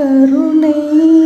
கருணை.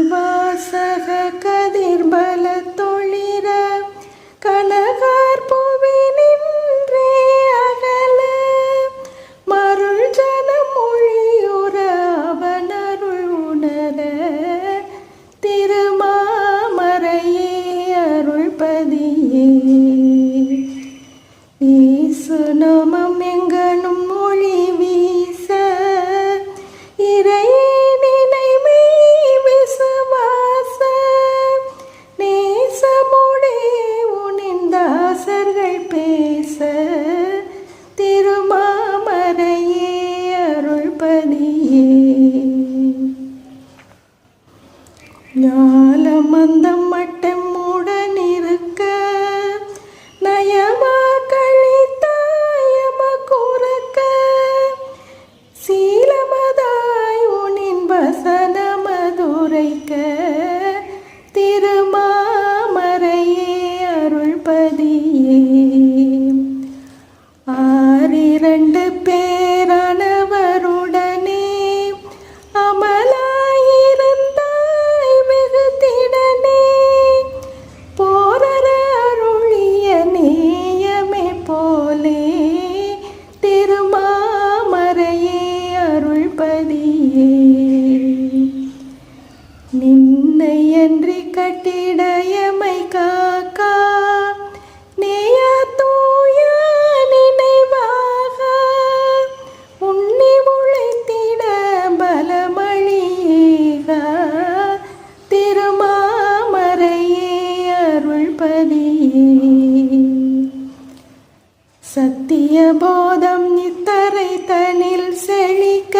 சத்திய போதம் நித்தரை தனில் செழிக்க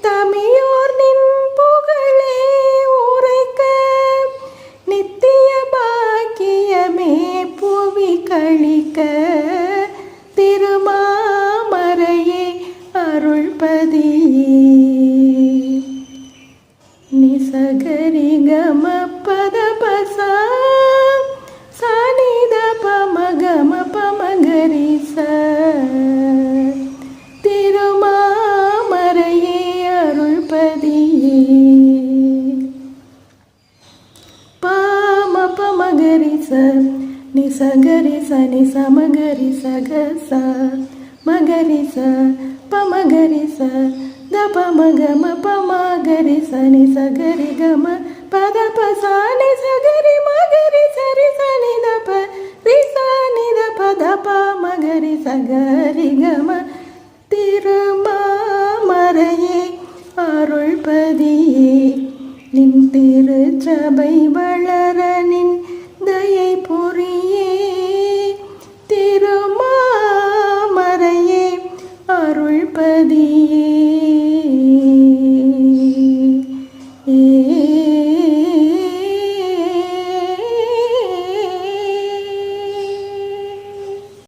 தமியோர் நின் புகழே உரைக்க. நித்திய பாக்கியமே புவி கழிக்க திருமாமரையே அருள்பதியே நிசகரி கம பமகரி ச நிசகரி ச நிசமகரி சக ச மகரி ச பமகரி ச த பமகம பமகரி ச நிசகரி கம பத பச நிசகரி மகரி சரி ச நித ப ரி ச நித பத பமகரி சகரி கம திருமாமரையே அருள்பதியே நின் திருச்சபை வழி